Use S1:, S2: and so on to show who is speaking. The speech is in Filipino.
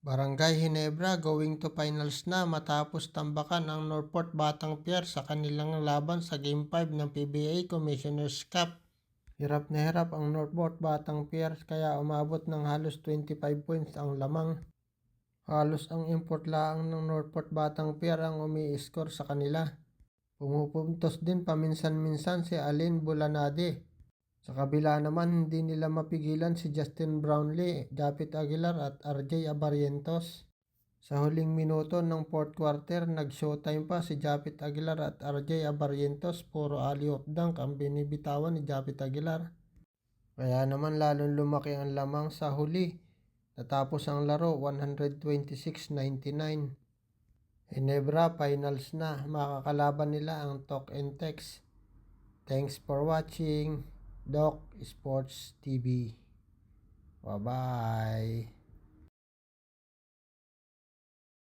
S1: Barangay Hinebra going to finals na matapos tambakan ang Northport Batang Pier sa kanilang laban sa Game 5 ng PBA Commissioner's Cup. Hirap na hirap ang Northport Batang Pier kaya umabot ng halos 25 points ang lamang. Halos ang import laang ng Northport Batang Pier ang umi-score sa kanila. Pumupuntos din paminsan-minsan si Alin Bulanade. Sa kabila naman, hindi nila mapigilan si Justin Brownlee, Japit Aguilar at RJ Abarientos. Sa huling minuto ng fourth quarter, nag-showtime pa si Japit Aguilar at RJ Abarientos. Puro alley-oop dunk ang binibitawan ni Japit Aguilar. Kaya naman lalong lumaki ang lamang sa huli. Natapos ang laro 126-99. Hinebra Finals na. Makakalaban nila ang Talk and Text. Thanks for watching. Doc Sports TV. Bye-bye.